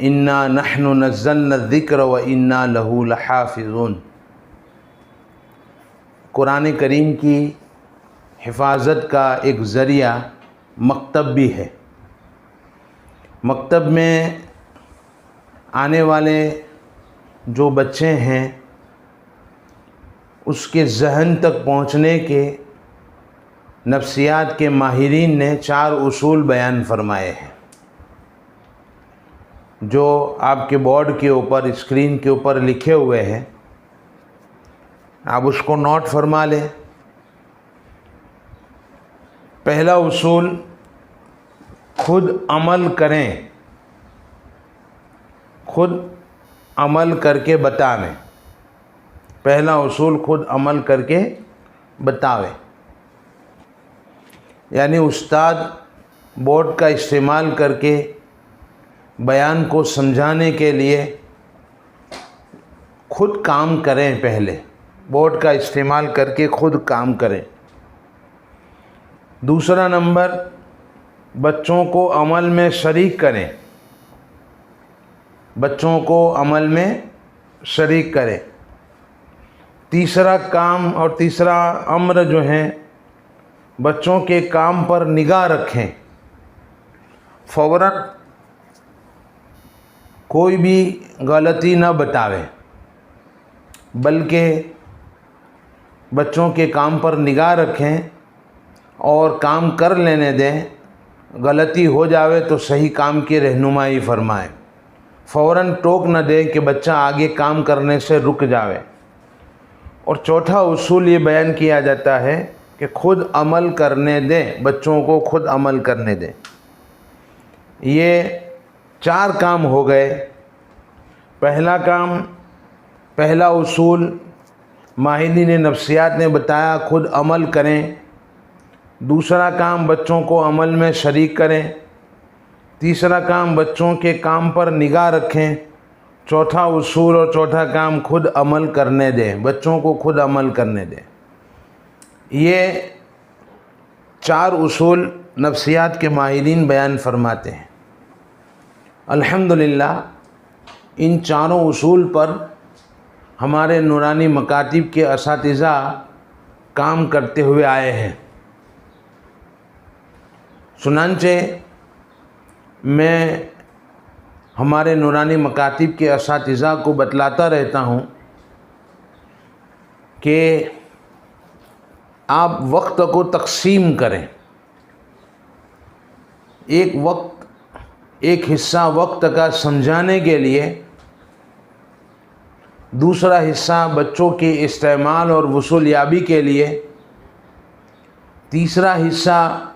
इन्ना नहनु नज़्ज़लना ज़िक्र व इन्ना लहू लहाफ़िज़ून कुरान करीम की हिफाजत का एक ज़रिया मकतब भी है। मकतब में आने वाले जो बच्चे हैं, उसके जहन तक पहुँचने के नफ्सियात के माहिरीन ने चार उसूल बयान फरमाए हैं। जो आपके बोर्ड के ऊपर स्क्रीन के ऊपर लिखे हुए हैं, आप उसको नोट फरमा लें। पहला उसूल, खुद अमल करें। खुद अमल करके बतावें। पहला उसूल, खुद अमल करके बतावें। यानी उस्ताद बोर्ड का इस्तेमाल करके बयान को समझाने के लिए खुद काम करें पहले। बोर्ड का इस्तेमाल करके खुद काम करें। दूसरा नंबर, बच्चों को अमल में शरीक करें। बच्चों को अमल में शरीक करें। तीसरा काम और तीसरा अम्र जो है, बच्चों के काम पर निगाह रखें। फ़ौर कोई भी गलती न बतावे, बल्कि बच्चों के काम पर निगाह रखें और काम कर लेने दें, गलती हो जावे तो सही काम की रहनुमाई फरमाएँ। फ़ौर टोक न दें कि बच्चा आगे काम करने से रुक जावे। और चौथा उसूल ये बयान किया जाता है कि खुद अमल करने दें, बच्चों को खुद अमल करने दें। ये चार काम हो गए। पहला काम, पहला उसूल माहिनी ने नफ्सियात ने बताया, खुद अमल करें। दूसरा काम, बच्चों को अमल में शरीक करें। तीसरा काम, बच्चों के काम पर निगाह रखें। चौथा उसूल और चौथा काम, खुद अमल करने दें। बच्चों को खुद अमल करने दें। ये चार उसूल नफ्सियात के माहिरीन बयान फरमाते हैं। अल्हम्दुलिल्लाह, इन चारों उसूल पर हमारे नूरानी मकातिब के इस काम करते हुए आए हैं। सुनानचे मैं हमारे नूरानी मकातिब के इस को बतलाता रहता हूँ कि आप वक्त को तकसीम करें। एक वक्त एक हिस्सा वक्त का समझाने के लिए, दूसरा हिस्सा बच्चों के इस्तेमाल और वसूलियाबी के लिए, तीसरा हिस्सा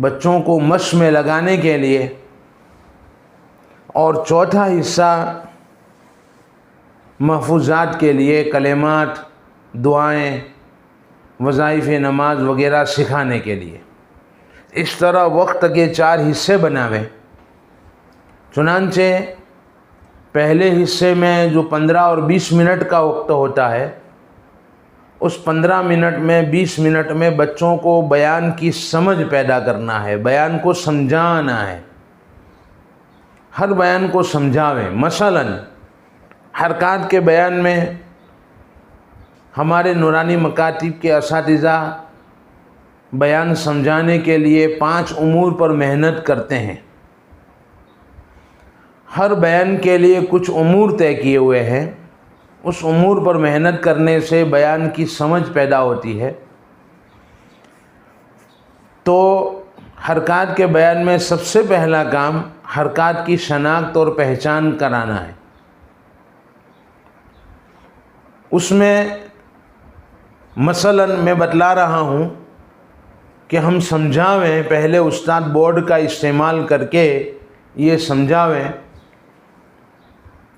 बच्चों को मश में लगाने के लिए, और चौथा हिस्सा महफूजात के लिए कलेमात, दुआएँ, वज़ाइफ नमाज़ वगैरह सिखाने के लिए। इस तरह वक्त के चार हिस्से बनावे। चुनानचे पहले हिस्से में जो पंद्रह और बीस मिनट का वक्त होता है, उस पंद्रह मिनट में, बीस मिनट में बच्चों को बयान की समझ पैदा करना है, बयान को समझाना है। हर बयान को समझावें। मसलन हरकत के बयान में हमारे नूरानी मकातिब के इस बयान समझाने के लिए पाँच उमूर पर मेहनत करते हैं। हर बयान के लिए कुछ उमूर तय किए हुए हैं। उस उमूर पर मेहनत करने से बयान की समझ पैदा होती है। तो हरकत के बयान में सबसे पहला काम हरकत की शनाख्त और पहचान कराना है। उसमें मसलन मैं बतला रहा हूँ कि हम समझावें, पहले उस्ताद बोर्ड का इस्तेमाल करके ये समझावें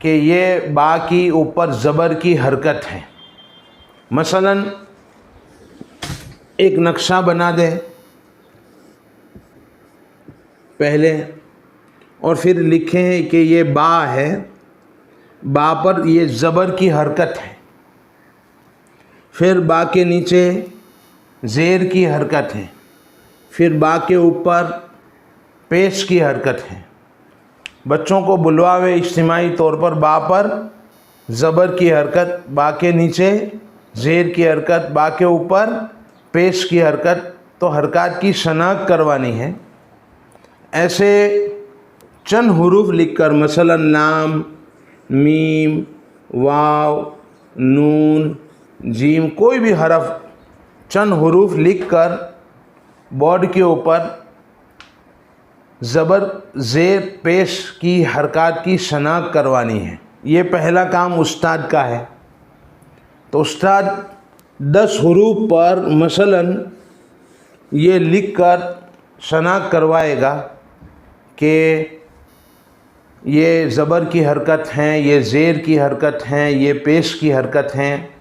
कि ये बा की ऊपर ज़बर की हरकत है। मसलन, एक नक्शा बना दें, पहले, और फिर लिखें कि ये बा है, बा पर ये ज़बर की हरकत है। फिर बा के नीचे ज़ेर की हरकत है। फिर बा के ऊपर पेश की हरकत है। बच्चों को बुलवा बुलवावे इज्तिमाही तौर पर बा पर ज़बर की हरकत बा के नीचे ज़ेर की हरकत बा के ऊपर पेश की हरकत तो हरकत की शनाख्त करवानी है। ऐसे चंद हरूफ लिखकर मसलन नाम, मीम, वाव, नून, जीम, कोई भी हरफ चंद हरूफ लिखकर बोर्ड के ऊपर ज़बर ज़ेर पेश की हरकत की शनाख्त करवानी है। ये पहला काम उस्ताद का है। तो उस्ताद दस हरूफ पर मसलन ये लिख कर शनाख्त करवाएगा कि ये ज़बर की हरकत हैं, ये ज़ेर की हरकत हैं, ये पेश की हरकत हैं।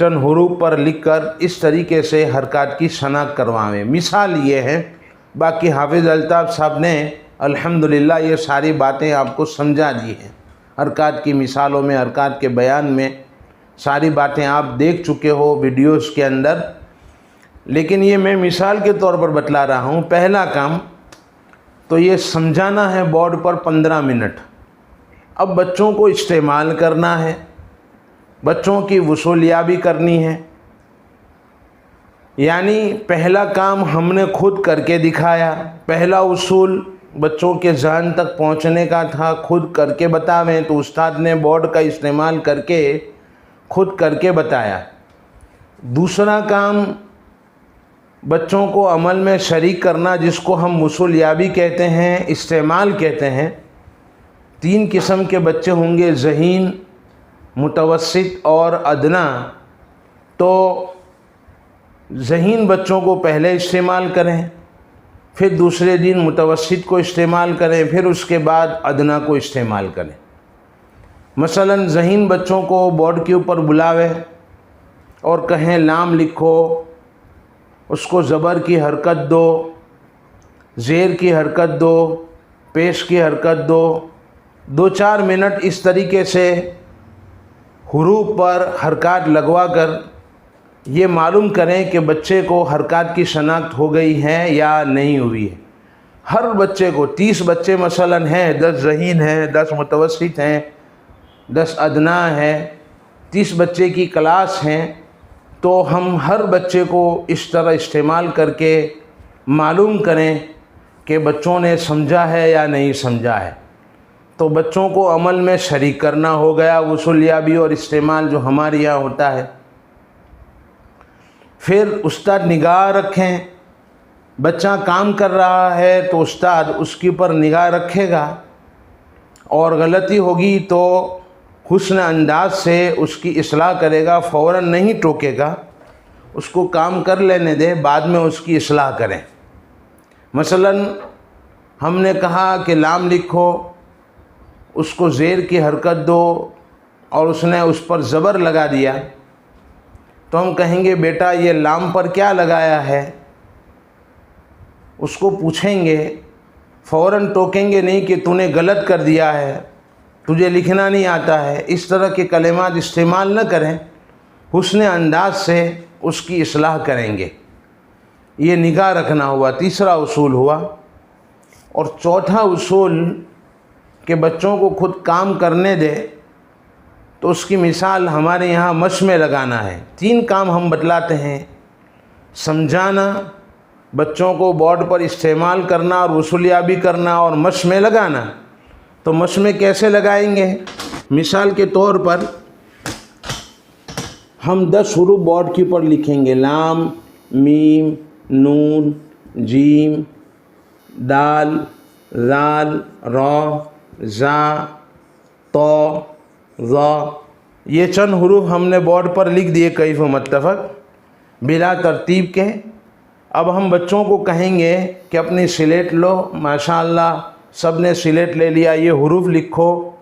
चंद हरूफ पर लिख कर इस तरीके से हरकत की शनाख्त करवाएँ। मिसाल ये है, बाकी हाफिज़ अल्ताफ़ साहब ने अल्हम्दुलिल्लाह ये सारी बातें आपको समझा दी हैं। हरकत की मिसालों में, हरकत के बयान में सारी बातें आप देख चुके हो वीडियोस के अंदर। लेकिन ये मैं मिसाल के तौर पर बतला रहा हूँ, पहला काम तो ये समझाना है बोर्ड पर पंद्रह मिनट। अब बच्चों को इस्तेमाल करना है। बच्चों की वसूलियाबी करनी है। यानी पहला काम हमने खुद करके दिखाया। पहला उसूल बच्चों के जहन तक पहुँचने का था। खुद करके बतावें तो उस्ताद ने बोर्ड का इस्तेमाल करके खुद करके बताया। दूसरा काम बच्चों को अमल में शरीक करना, जिसको हम वसूलियाबी कहते हैं, इस्तेमाल कहते हैं। तीन किस्म के बच्चे होंगे, जहीन मुतवसत और अदना तो जहीन बच्चों को पहले इस्तेमाल करें, फिर दूसरे दिन मुतवसत को इस्तेमाल करें, फिर उसके बाद अदना को इस्तेमाल करें। मसलन, जहीन बच्चों को बोर्ड के ऊपर बुलावे और कहें लाम लिखो, उसको ज़बर की हरकत दो, ज़ेर की हरकत दो, पेश की हरकत दो। दो चार मिनट इस तरीके से हरूफ पर हरकत लगवा कर ये मालूम करें कि बच्चे को हरकत की शनाख्त हो गई है या नहीं हुई है। हर बच्चे को, तीस बच्चे मसलन हैं, दस जहीन हैं, दस मुतवसत हैं, दस अदना है, तीस बच्चे की क्लास हैं तो हम हर बच्चे को इस तरह इस्तेमाल करके मालूम करें कि बच्चों ने समझा है या नहीं समझा है। तो बच्चों को अमल में शरीक करना हो गया वसूलियाबी और इस्तेमाल जो हमारे यहाँ होता है। फिर उस्ताद निगाह रखें। बच्चा काम कर रहा है तो उस्ताद उसके ऊपर निगाह रखेगा। और गलती होगी तो हुस्न अंदाज से उसकी असलाह करेगा फ़ौर नहीं टोकेगा। उसको काम कर लेने दें, बाद में उसकी असलाह करें। मसलन हमने कहा कि लाम लिखो उसको ज़ेर की हरकत दो और उसने उस पर ज़बर लगा दिया। तो हम कहेंगे, बेटा, ये लाम पर क्या लगाया है? उसको पूछेंगे फ़ौर टोकेंगे नहीं कि तूने गलत कर दिया है, तुझे लिखना नहीं आता है, इस तरह के कलेमात इस्तेमाल न करें, हुसन अंदाज से उसकी असलाह करेंगे। ये निगाह रखना हुआ, तीसरा उसूल हुआ, और चौथा उसूल कि बच्चों को खुद काम करने दे तो उसकी मिसाल हमारे यहाँ मश में लगाना है। तीन काम हम बतलाते हैं। समझाना, बच्चों को बोर्ड पर इस्तेमाल करना और वसूलियाबी करना और मश में लगाना। तो मश में कैसे लगाएँगे? मिसाल के तौर पर हम दस हरूफ बोर्ड के ऊपर लिखेंगे। लाम, मीम, नून, जीम, दाल, लाल, रा ज़ा तो ज़ा ये चंद हरूफ हमने बोर्ड पर लिख दिए कई मतफ़क बिला तरतीब के। अब हम बच्चों को कहेंगे कि अपनी स्लेट लो, माशाल्लाह सबने सिलेट ले लिया, ये हरूफ लिखो,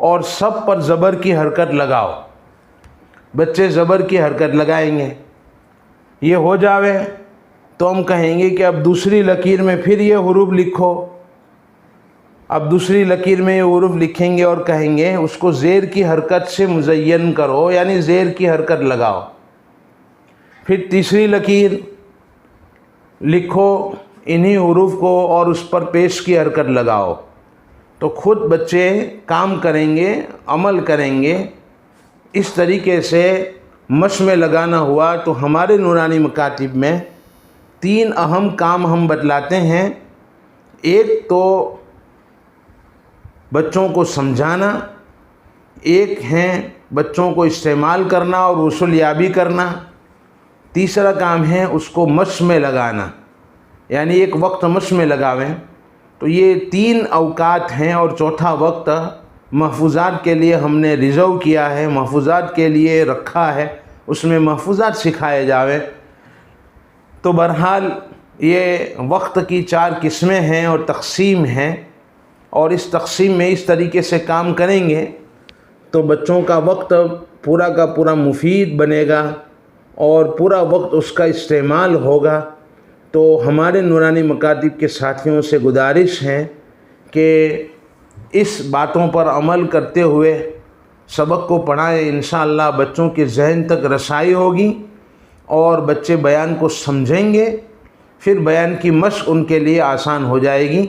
और सब पर ज़बर की हरकत लगाओ। बच्चे ज़बर की हरकत लगाएँगे। ये हो जावे तो हम कहेंगे कि अब दूसरी लकीर में फिर ये हरूफ लिखो। अब दूसरी लकीर में ये हरूफ लिखेंगे और कहेंगे, उसको ज़ेर की हरकत से मुज़यन करो, यानी ज़ेर की हरकत लगाओ। फिर तीसरी लकीर, लिखो इन्हीं हरूफ को और उस पर पेश की हरकत लगाओ। तो खुद बच्चे काम करेंगे, अमल करेंगे, इस तरीके से मश में लगाना हुआ। तो हमारे नूरानी मकातिब में तीन अहम काम हम बतलाते हैं। एक तो बच्चों को समझाना, एक हैं बच्चों को इस्तेमाल करना और वसूलियाबी करना। तीसरा काम है उसको मश में लगाना, यानी एक वक्त मश में लगावें। तो ये तीन अवकात हैं और चौथा वक्त महफूजात के लिए हमने रिज़र्व किया है, महफूजात के लिए रखा है, उसमें महफूजात सिखाए जावे। तो बहरहाल ये वक्त की चार किस्में हैं और तकसीम हैं। और इस तकसीम में इस तरीके से काम करेंगे तो बच्चों का वक्त पूरा का पूरा मुफीद बनेगा और पूरा वक्त उसका इस्तेमाल होगा। तो हमारे नूरानी मकातिब के साथियों से गुजारिश है कि इस बातों पर अमल करते हुए सबक को पढ़ाएँ। इन बच्चों के जहन तक रसाई होगी और बच्चे बयान को समझेंगे, फिर बयान की मश्क उनके लिए आसान हो जाएगी।